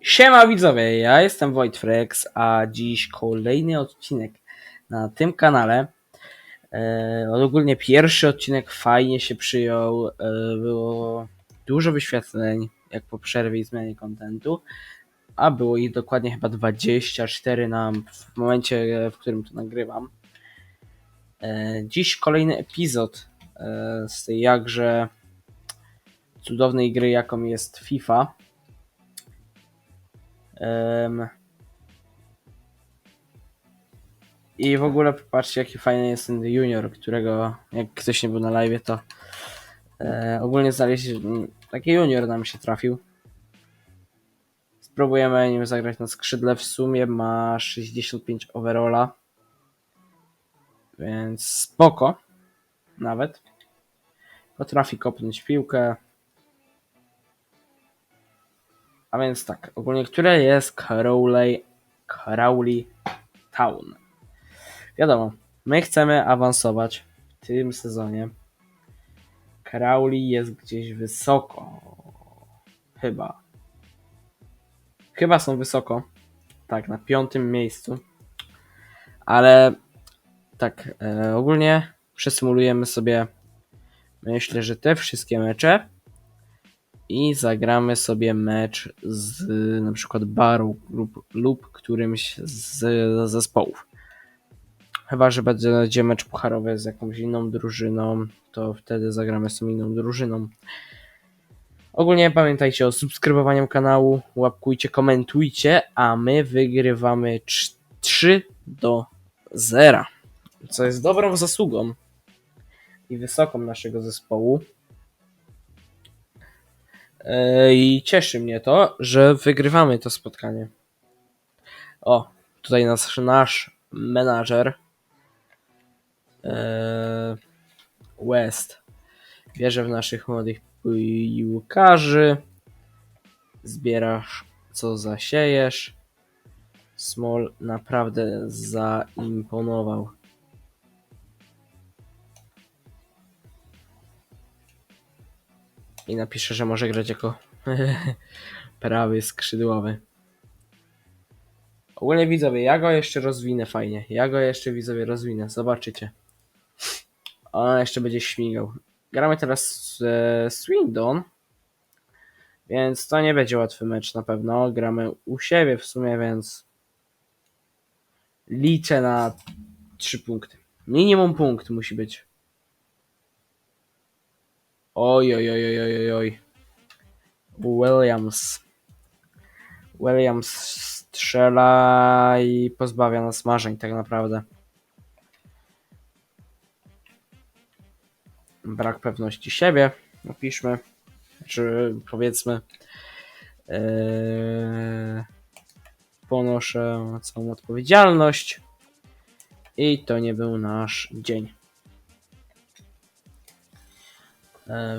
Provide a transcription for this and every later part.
Siema widzowie, ja jestem Wojtfrex, a dziś kolejny odcinek na tym kanale. E, ogólnie pierwszy odcinek fajnie się przyjął, e, było dużo wyświetleń, jak po przerwie i zmianie kontentu, a było ich dokładnie chyba 24 na, w momencie, w którym to nagrywam. E, dziś kolejny epizod e, z tej jakże cudownej gry, jaką jest FIFA. Em, I w ogóle popatrzcie, jaki fajny jest ten junior, którego jak ktoś nie był na live, to e, ogólnie znaleźć taki junior nam się trafił. Spróbujemy nim zagrać na skrzydle. W sumie ma 65 overalla. Więc spoko. Nawet. Potrafi kopnąć piłkę. A więc tak, ogólnie które jest Crowley, Crowley Town? Wiadomo, my chcemy awansować w tym sezonie. Crowley jest gdzieś wysoko. Chyba. Chyba są wysoko. Tak, na piątym miejscu. Ale tak, e, ogólnie przesymulujemy sobie myślę, że te wszystkie mecze i zagramy sobie mecz z na przykład Baru lub, lub którymś z zespołów. Chyba, że będzie mecz pucharowy z jakąś inną drużyną, to wtedy zagramy z tą inną drużyną. Ogólnie pamiętajcie o subskrybowaniu kanału, łapkujcie, komentujcie, a my wygrywamy 3 do 0. Co jest dobrą zasługą i wysoką naszego zespołu. E, I cieszy mnie to, że wygrywamy to spotkanie. O, tutaj nasz, nasz menadżer e, West wierzę w naszych młodych piłkarzy. Zbierasz co zasiejesz. Small naprawdę zaimponował. I napisze, że może grać jako prawy skrzydłowy. Ogólnie widzowie, ja go jeszcze rozwinę fajnie. Ja go jeszcze widzowie rozwinę, zobaczycie. On jeszcze będzie śmigał. Gramy teraz z e, Swindon, więc to nie będzie łatwy mecz na pewno. Gramy u siebie w sumie, więc liczę na 3 punkty. Minimum punkt musi być. Oj, oj, oj, oj, oj, oj. Williams. Williams strzela i pozbawia nas marzeń tak naprawdę. Brak pewności siebie, napiszmy, czy powiedzmy yy, ponoszę całą odpowiedzialność i to nie był nasz dzień.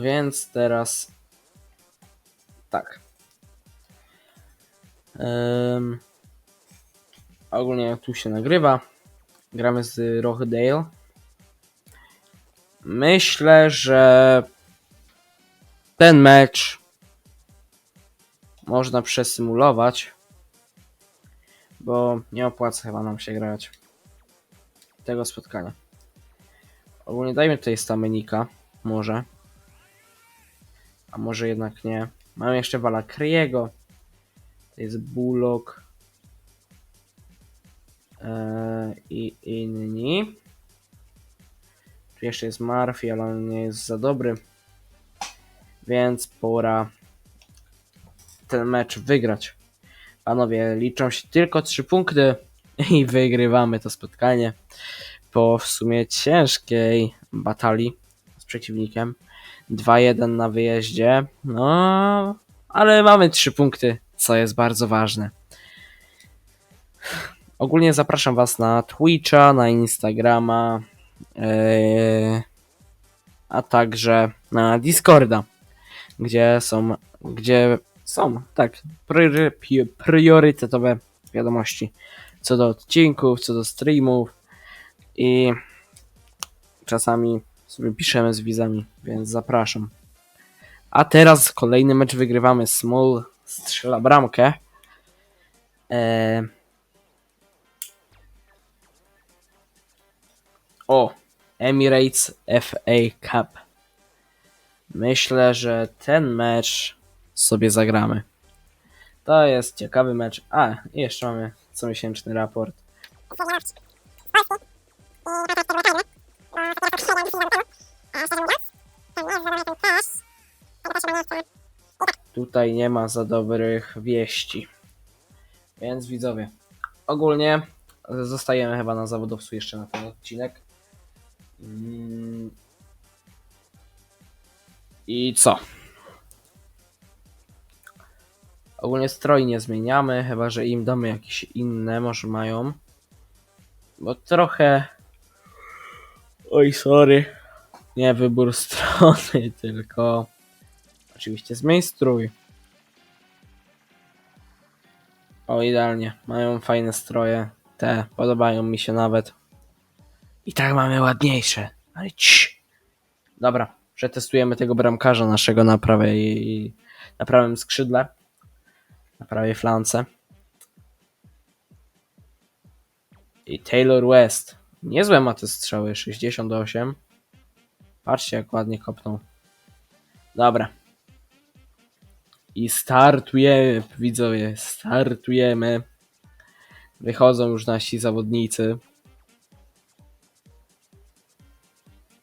Więc teraz tak. Ym, ogólnie tu się nagrywa. Gramy z Rochdale. Myślę, że ten mecz można przesymulować, bo nie opłaca chyba nam się grać tego spotkania. Ogólnie dajmy tutaj stamenika, może. A może jednak nie. Mamy jeszcze Valakriego. To jest Bullock. Eee, I inni. Tu jeszcze jest Murphy, ale on nie jest za dobry. Więc pora ten mecz wygrać. Panowie, liczą się tylko 3 punkty i wygrywamy to spotkanie. Po w sumie ciężkiej batalii z przeciwnikiem. 2-1 na wyjeździe. No, ale mamy 3 punkty, co jest bardzo ważne. Ogólnie zapraszam Was na Twitcha, na Instagrama, yy, a także na Discorda, gdzie są, gdzie są, tak, priory, priorytetowe wiadomości co do odcinków, co do streamów i czasami sobie piszemy z widzami, więc zapraszam. A teraz kolejny mecz wygrywamy. Small strzela bramkę. Eee... O, Emirates FA Cup. Myślę, że ten mecz sobie zagramy. To jest ciekawy mecz. A, jeszcze mamy comiesięczny raport. Tutaj nie ma za dobrych wieści. Więc widzowie, ogólnie zostajemy chyba na zawodowcu jeszcze na ten odcinek. Mm. I co? Ogólnie stroj nie zmieniamy, chyba że im damy jakieś inne, może mają. Bo trochę. Oj, sorry. Nie wybór strony, tylko. Oczywiście zmień strój. O, idealnie. Mają fajne stroje. Te podobają mi się nawet. I tak mamy ładniejsze. Ale cii. Dobra, przetestujemy tego bramkarza naszego na prawej, na prawym skrzydle. Na prawej flance. I Taylor West. Niezłe ma te strzały. 68. Patrzcie, jak ładnie kopnął. Dobra. I startujemy, widzowie. Startujemy. Wychodzą już nasi zawodnicy.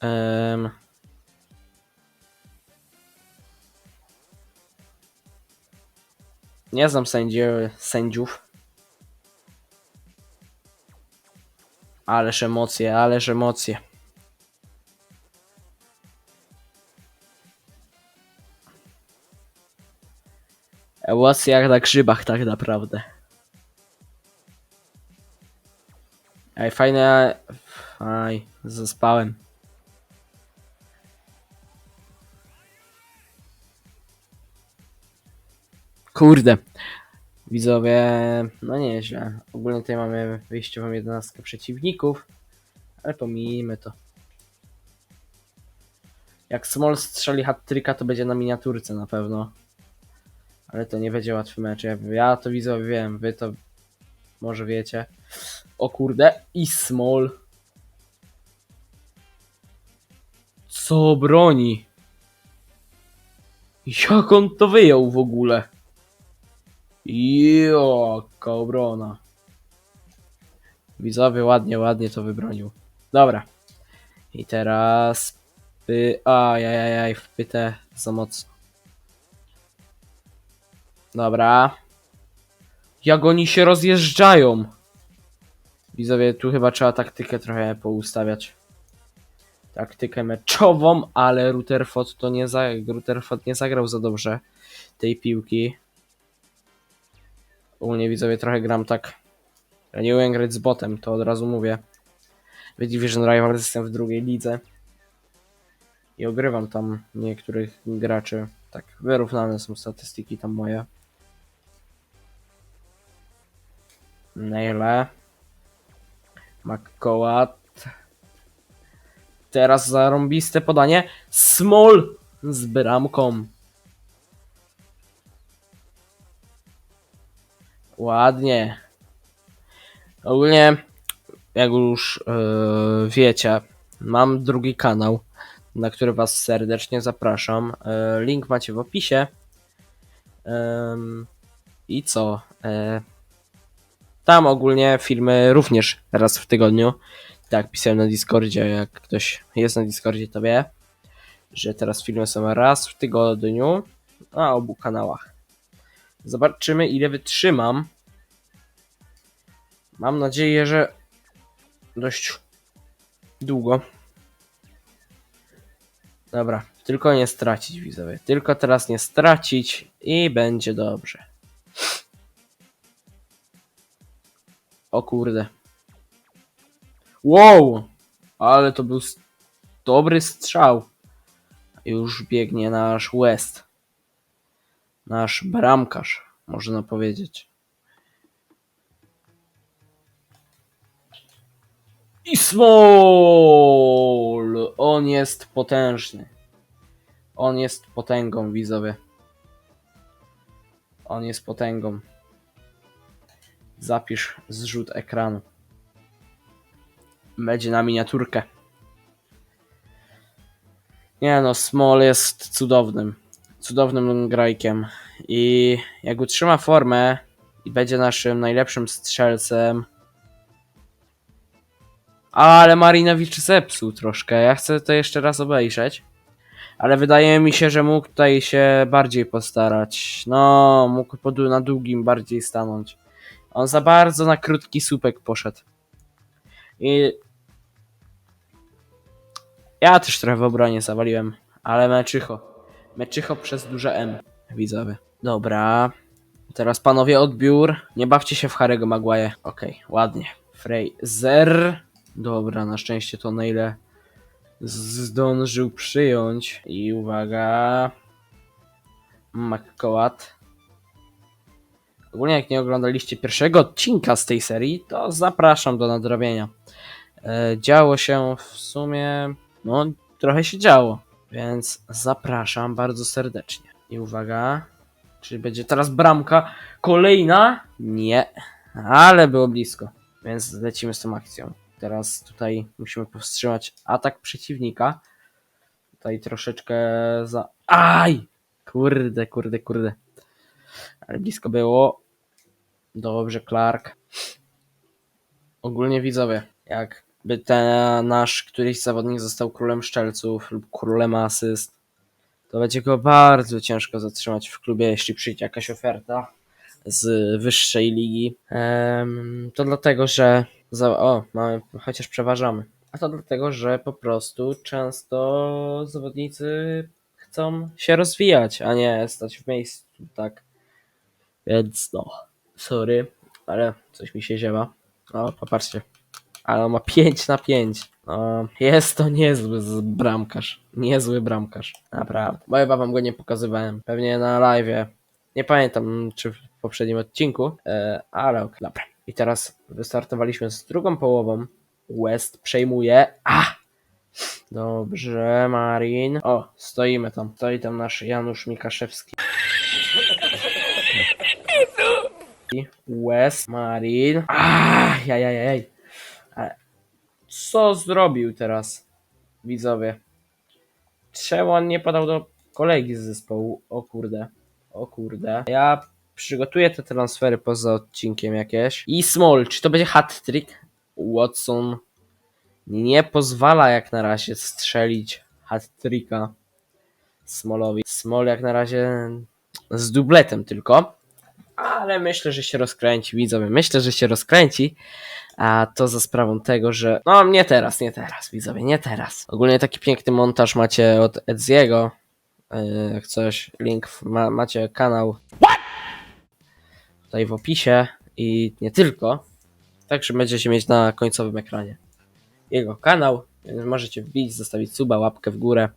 Em. Nie znam sędzi, sędziów. Ależ emocje, ależ emocje. Emocje jak na grzybach tak naprawdę. Ej, fajne... Aj, zaspałem. Kurde. Widzowie, no nieźle. Ogólnie tutaj mamy wyjściową jedenastkę przeciwników, ale pomijmy to. Jak Small strzeli hat to będzie na miniaturce na pewno. Ale to nie będzie łatwy mecz. Ja, ja to widzowie wiem, wy to może wiecie. O kurde, i Small. Co broni? Jak on to wyjął w ogóle? Jaka obrona. Widzowie ładnie, ładnie to wybronił. Dobra. I teraz... Py... Ajajajaj, wpytę za mocno. Dobra. Jak oni się rozjeżdżają. Widzowie, tu chyba trzeba taktykę trochę poustawiać. Taktykę meczową, ale Rutherford to nie za... Rutherford nie zagrał za dobrze tej piłki. Ogólnie widzowie trochę gram tak. Ja nie umiem grać z botem, to od razu mówię. W Division Rivals jestem w drugiej lidze. I ogrywam tam niektórych graczy. Tak, wyrównane są statystyki tam moje. Naile. McCoat. Teraz zarąbiste podanie. Small z bramką. Ładnie. Ogólnie, jak już yy, wiecie, mam drugi kanał, na który Was serdecznie zapraszam. Yy, link macie w opisie. Ym, I co? Yy, tam ogólnie filmy również raz w tygodniu. Tak, pisałem na Discordzie, jak ktoś jest na Discordzie, to wie, że teraz filmy są raz w tygodniu na obu kanałach. Zobaczymy, ile wytrzymam. Mam nadzieję, że dość długo. Dobra, tylko nie stracić, widzowie. Tylko teraz nie stracić i będzie dobrze. O kurde. Wow! Ale to był dobry strzał. Już biegnie nasz West. Nasz bramkarz, można powiedzieć. I Small! On jest potężny. On jest potęgą, widzowie. On jest potęgą. Zapisz zrzut ekranu. Będzie na miniaturkę. Nie no, Small jest cudownym. Cudownym grajkiem. I jak utrzyma formę i będzie naszym najlepszym strzelcem. Ale Marinowicz zepsuł troszkę. Ja chcę to jeszcze raz obejrzeć. Ale wydaje mi się, że mógł tutaj się bardziej postarać. No, mógł na długim bardziej stanąć. On za bardzo na krótki słupek poszedł. I ja też trochę w obronie zawaliłem, ale meczycho. Meczycho przez duże M, widzowie. Dobra. Teraz panowie odbiór. Nie bawcie się w Harry'ego Maguire. Okej, ładnie. Fraser. Dobra, na szczęście to na ile zdążył przyjąć. I uwaga. McCoat. Ogólnie jak nie oglądaliście pierwszego odcinka z tej serii, to zapraszam do nadrobienia. E, działo się w sumie, no trochę się działo, więc zapraszam bardzo serdecznie. I uwaga, czy będzie teraz bramka kolejna? Nie, ale było blisko, więc lecimy z tą akcją. Teraz tutaj musimy powstrzymać atak przeciwnika. Tutaj troszeczkę za... Aj! Kurde, kurde, kurde. Ale blisko było. Dobrze, Clark. Ogólnie widzowie, jakby ten nasz któryś zawodnik został królem szczelców lub królem asyst, to będzie go bardzo ciężko zatrzymać w klubie, jeśli przyjdzie jakaś oferta z wyższej ligi. To dlatego, że za, o, mamy, chociaż przeważamy. A to dlatego, że po prostu często zawodnicy chcą się rozwijać, a nie stać w miejscu, tak. Więc no, sorry, ale coś mi się ziewa. O, popatrzcie. Ale ma 5 na 5. No, jest to niezły bramkarz. Niezły bramkarz. Naprawdę. Bo chyba wam go nie pokazywałem. Pewnie na live. Nie pamiętam, czy w poprzednim odcinku, e, ale ok, dobra. I teraz wystartowaliśmy z drugą połową. West przejmuje. A! Dobrze, Marin. O, stoimy tam. Stoi tam nasz Janusz Mikaszewski. West, Marin. Ah, jajajaj. Co zrobił teraz, widzowie? Czemu on nie podał do kolegi z zespołu? O kurde, o kurde. Ja przygotuję te transfery poza odcinkiem jakieś. I Small, czy to będzie hat-trick? Watson nie pozwala jak na razie strzelić hat-tricka Smallowi. Small jak na razie z dubletem tylko. Ale myślę, że się rozkręci, widzowie. Myślę, że się rozkręci. A to za sprawą tego, że. No, nie teraz, nie teraz, widzowie, nie teraz. Ogólnie taki piękny montaż macie od Edziego. Yy, Jak coś, link, w- ma, macie kanał tutaj w opisie i nie tylko. Także będziecie mieć na końcowym ekranie jego kanał, więc możecie wbić, zostawić suba, łapkę w górę.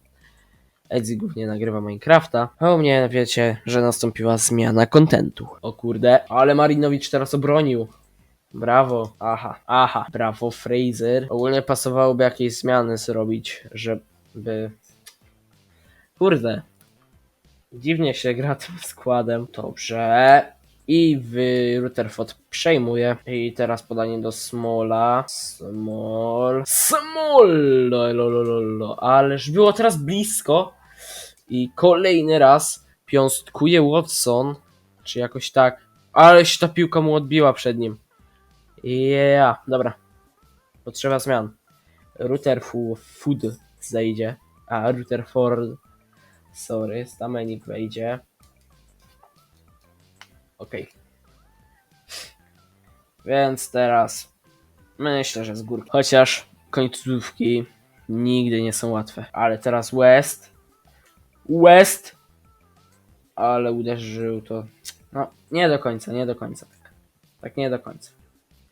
Edzi głównie nagrywa Minecrafta, a u mnie wiecie, że nastąpiła zmiana kontentu. O kurde, ale Marinowicz teraz obronił. Brawo, aha, aha, brawo Fraser. Ogólnie pasowałoby jakieś zmiany zrobić, żeby... Kurde. Dziwnie się gra tym składem. Dobrze. I w Rutherford przejmuje. I teraz podanie do Smola. Small. Small! Lo, lo, lo, lo, lo. Ależ było teraz blisko. I kolejny raz piąstkuje Watson. Czy jakoś tak. Ale się ta piłka mu odbiła przed nim. Yeah, dobra. Potrzeba zmian. Rutherford zejdzie. A, Rutherford. Sorry, Stamenik wejdzie. Okej. Więc teraz myślę, że z górki. Chociaż końcówki nigdy nie są łatwe. Ale teraz West. West. Ale uderzył to. No, nie do końca, nie do końca. Tak, tak nie do końca.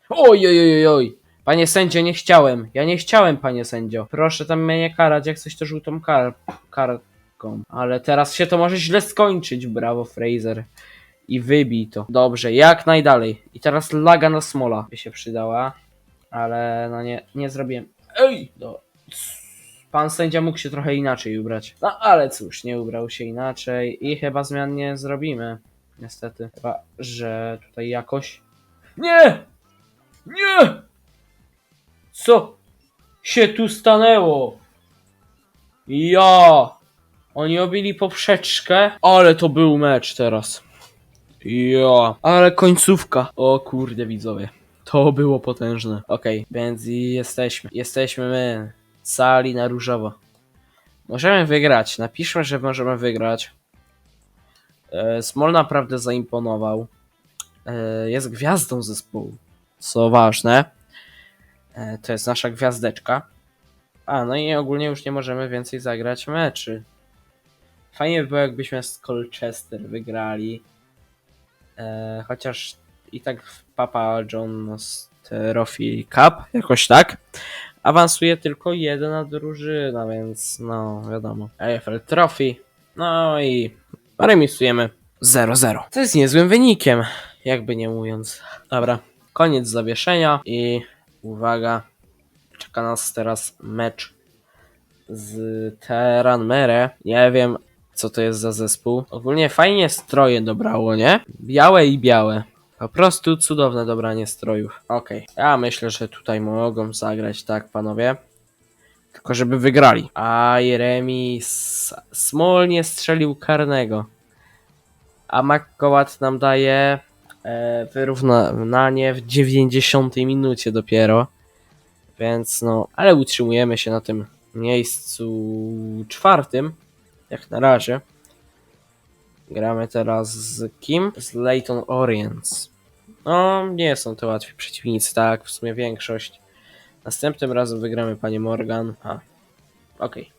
Oj, oj, oj, oj. Panie sędzio, nie chciałem. Ja nie chciałem, panie sędzio. Proszę tam mnie nie karać, jak coś to żółtą kar kartką. Ale teraz się to może źle skończyć. Brawo, Fraser. I wybij to. Dobrze, jak najdalej. I teraz laga na smola by się przydała. Ale no nie, nie zrobiłem. Ej! Do... pan sędzia mógł się trochę inaczej ubrać. No ale cóż, nie ubrał się inaczej i chyba zmian nie zrobimy. Niestety. Chyba, że tutaj jakoś. Nie! Nie! Co się tu stanęło? Ja! Oni obili poprzeczkę, ale to był mecz teraz. Ja, ale końcówka. O kurde widzowie. To było potężne. Okej, więc i jesteśmy. Jesteśmy my. Sali na różowo. Możemy wygrać. Napiszmy, że możemy wygrać. E, Smol naprawdę zaimponował. E, Jest gwiazdą zespołu. Co ważne. E, To jest nasza gwiazdeczka. A, no i ogólnie już nie możemy więcej zagrać meczy. Fajnie by było, jakbyśmy z Colchester wygrali. Chociaż i tak Papa John's Trophy Cup, jakoś tak. Awansuje tylko jedna drużyna, więc no wiadomo. AFL Trophy. No i remisujemy 0-0. To jest niezłym wynikiem, jakby nie mówiąc. Dobra, koniec zawieszenia i uwaga, czeka nas teraz mecz z Teran Mere. Nie wiem, co to jest za zespół. Ogólnie fajnie stroje dobrało, nie? Białe i białe. Po prostu cudowne dobranie strojów. Okej, ja myślę, że tutaj mogą zagrać tak, panowie. Tylko żeby wygrali. A remis. Small nie strzelił karnego. A McCołat nam daje e, wyrównanie w 90 minucie dopiero. Więc no, ale utrzymujemy się na tym miejscu czwartym. Jak na razie. Gramy teraz z kim? Z Leighton Orients. No, nie są to łatwi przeciwnicy, tak, w sumie większość. Następnym razem wygramy panie Morgan. A, okej.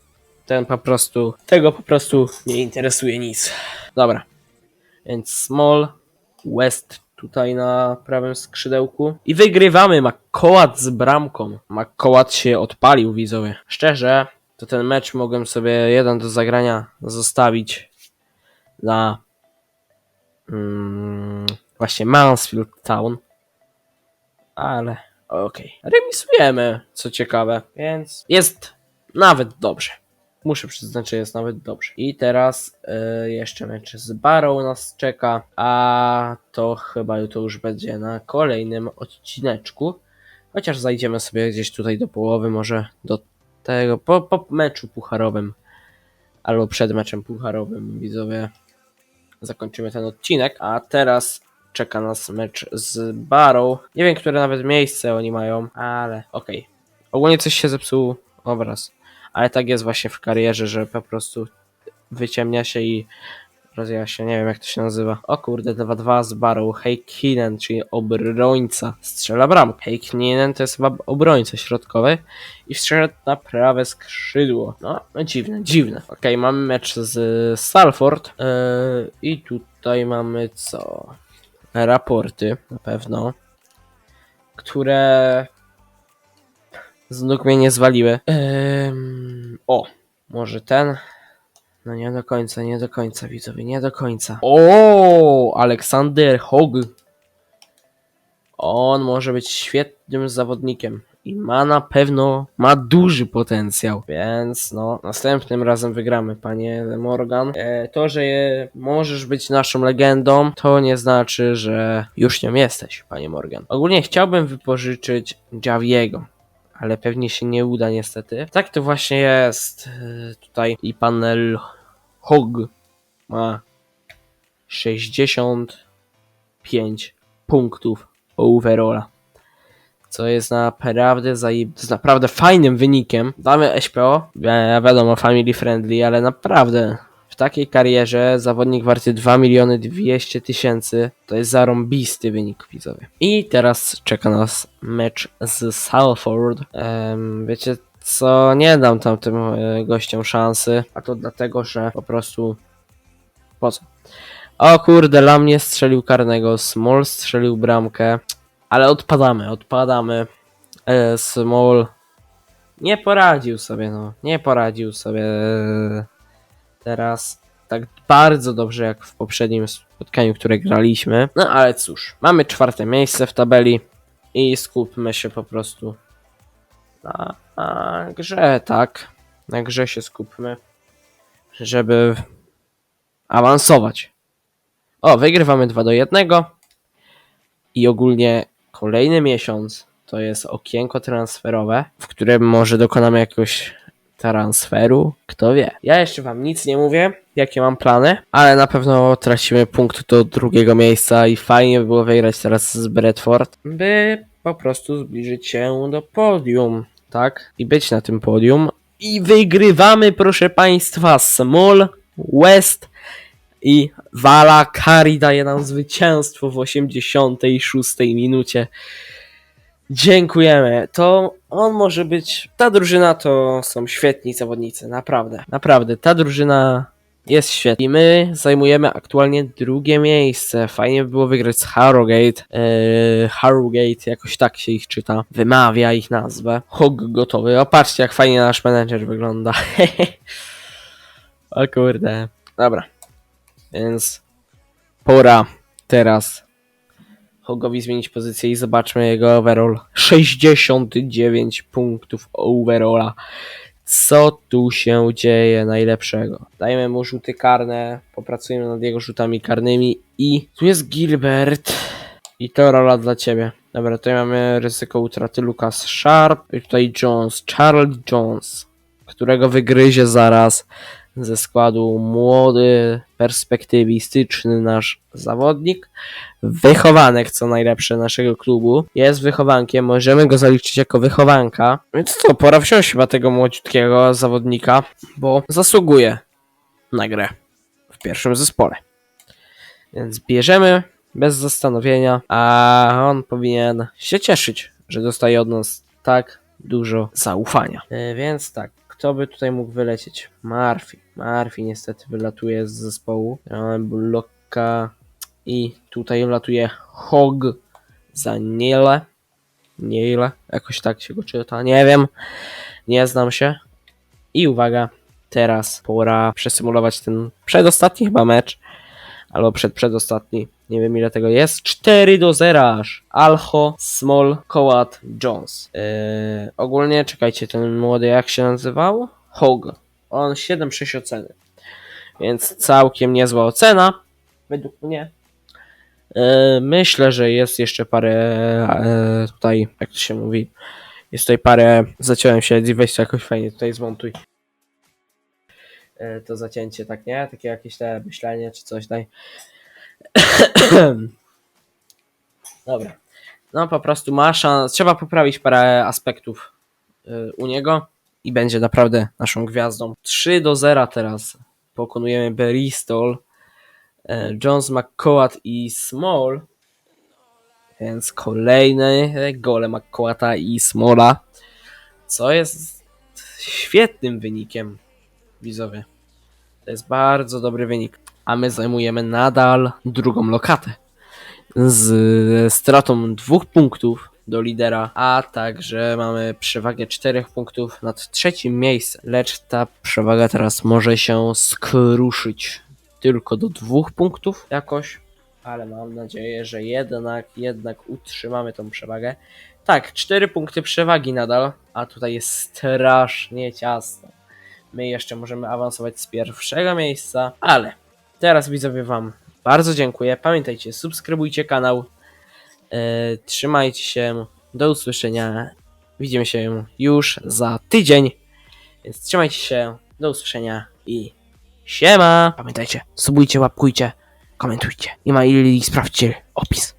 Ten po prostu, tego po prostu nie interesuje nic. Dobra. Więc Small, West tutaj na prawym skrzydełku. I wygrywamy McCołat z bramką. McCołat się odpalił, widzowie. Szczerze, to ten mecz mogłem sobie jeden do zagrania zostawić na mm, właśnie Mansfield Town. Ale okej. Remisujemy, co ciekawe, więc jest nawet dobrze. Muszę przyznać, że jest nawet dobrze. I teraz y, jeszcze mecz z Barrow nas czeka, a to chyba to już będzie na kolejnym odcineczku. Chociaż zajdziemy sobie gdzieś tutaj do połowy, może do tego, po, po meczu pucharowym, albo przed meczem pucharowym, widzowie, zakończymy ten odcinek. A teraz czeka nas mecz z Barrow. Nie wiem, które nawet miejsce oni mają, ale okej. Ogólnie coś się zepsuł obraz. Ale tak jest właśnie w karierze, że po prostu wyciemnia się i rozwija się, nie wiem jak to się nazywa. O kurde, 2-2 z Barrow. Heikinen, czyli obrońca, strzela bramkę. Heikinen to jest chyba obrońca środkowy i wszedł na prawe skrzydło. No, no dziwne, dziwne. Okej, mamy mecz z Salford yy, i tutaj mamy co? Raporty na pewno, które z nóg mnie nie zwaliły. Ym, o, może ten? No nie do końca, nie do końca, widzowie, nie do końca. O, Aleksander Hog. On może być świetnym zawodnikiem i ma na pewno, ma duży potencjał, więc no, następnym razem wygramy, panie Morgan. E, to, że je, możesz być naszą legendą, to nie znaczy, że już nią jesteś, panie Morgan. Ogólnie chciałbym wypożyczyć Javiego, ale pewnie się nie uda niestety. Tak to właśnie jest e, tutaj i panel Hog ma 65 punktów overalla. Co jest naprawdę zaje... to jest naprawdę fajnym wynikiem. Damy SPO, wiadomo, family friendly, ale naprawdę w takiej karierze zawodnik warty 2 miliony 200 tysięcy to jest zarąbisty wynik widzowie. I teraz czeka nas mecz z Salford. Em, wiecie co, nie dam tam tym e, gościom szansy, a to dlatego, że po prostu po co? O kurde, Lam nie strzelił karnego, Small strzelił bramkę, ale odpadamy, odpadamy. E, Small nie poradził sobie, no, nie poradził sobie e, teraz tak bardzo dobrze jak w poprzednim spotkaniu, które graliśmy. No ale cóż, mamy czwarte miejsce w tabeli i skupmy się po prostu na, na grze, tak? na grze się skupmy, żeby awansować. O, wygrywamy 2 do 1 i ogólnie kolejny miesiąc to jest okienko transferowe, w którym może dokonamy jakiegoś transferu, kto wie. Ja jeszcze wam nic nie mówię, jakie mam plany, ale na pewno tracimy punkt do drugiego miejsca i fajnie by było wygrać teraz z Bradford, by po prostu zbliżyć się do podium, tak? I być na tym podium. I wygrywamy, proszę państwa, Small, West i Wala Kari daje nam zwycięstwo w 86 minucie. Dziękujemy. To on może być. Ta drużyna to są świetni zawodnicy, naprawdę. Naprawdę, ta drużyna jest świetna. I my zajmujemy aktualnie drugie miejsce. Fajnie by było wygrać z Harrogate. Eee, Harrogate, jakoś tak się ich czyta. Wymawia ich nazwę. Hog gotowy. O, patrzcie, jak fajnie nasz menedżer wygląda. o kurde. Dobra. Więc pora teraz Hogowi zmienić pozycję i zobaczmy jego overall. 69 punktów overalla. Co tu się dzieje najlepszego? Dajmy mu rzuty karne, popracujemy nad jego rzutami karnymi i tu jest Gilbert. I to rola dla ciebie. Dobra, tutaj mamy ryzyko utraty Lucas Sharp i tutaj Jones, Charlie Jones, którego wygryzie zaraz ze składu młody, perspektywistyczny nasz zawodnik. Wychowanek, co najlepsze naszego klubu. Jest wychowankiem, możemy go zaliczyć jako wychowanka. Więc co, pora wziąć chyba tego młodziutkiego zawodnika, bo zasługuje na grę w pierwszym zespole. Więc bierzemy bez zastanowienia, a on powinien się cieszyć, że dostaje od nas tak dużo zaufania. E, Więc tak, kto by tutaj mógł wylecieć? Marfi. Marfi niestety wylatuje z zespołu. Mamy Bullocka i tutaj wlatuje Hog za Niele. Niele, jakoś tak się go czyta, nie wiem. Nie znam się. I uwaga, teraz pora przesymulować ten przedostatni chyba mecz. Albo przed przedostatni. Nie wiem ile tego jest. 4 do 0 aż. Alho, Small, Coat, Jones. Yy, ogólnie, czekajcie, ten młody jak się nazywał? Hog. On 7,6 oceny. Więc całkiem niezła ocena. Według mnie. Yy, myślę, że jest jeszcze parę yy, tutaj, jak to się mówi. Jest tutaj parę. Zaciąłem się, weź to jakoś fajnie tutaj zmontuj. Yy, to zacięcie, tak nie? Takie jakieś te myślenie czy coś daj. Dobra. No po prostu ma szans. Trzeba poprawić parę aspektów y, u niego i będzie naprawdę naszą gwiazdą. 3 do 0 teraz pokonujemy Bristol, e, Jones, McCoat i Small. Więc kolejne gole McCoata i Smola. Co jest świetnym wynikiem, widzowie. To jest bardzo dobry wynik. A my zajmujemy nadal drugą lokatę. Z stratą dwóch punktów do lidera, a także mamy przewagę czterech punktów nad trzecim miejscem. Lecz ta przewaga teraz może się skruszyć tylko do dwóch punktów jakoś, ale mam nadzieję, że jednak, jednak utrzymamy tą przewagę. Tak, cztery punkty przewagi nadal, a tutaj jest strasznie ciasno. My jeszcze możemy awansować z pierwszego miejsca, ale teraz widzowie wam bardzo dziękuję. Pamiętajcie, subskrybujcie kanał. E, trzymajcie się. Do usłyszenia. Widzimy się już za tydzień. Więc trzymajcie się. Do usłyszenia i siema. Pamiętajcie, subujcie, łapkujcie, komentujcie. Nie ma ili sprawdźcie opis.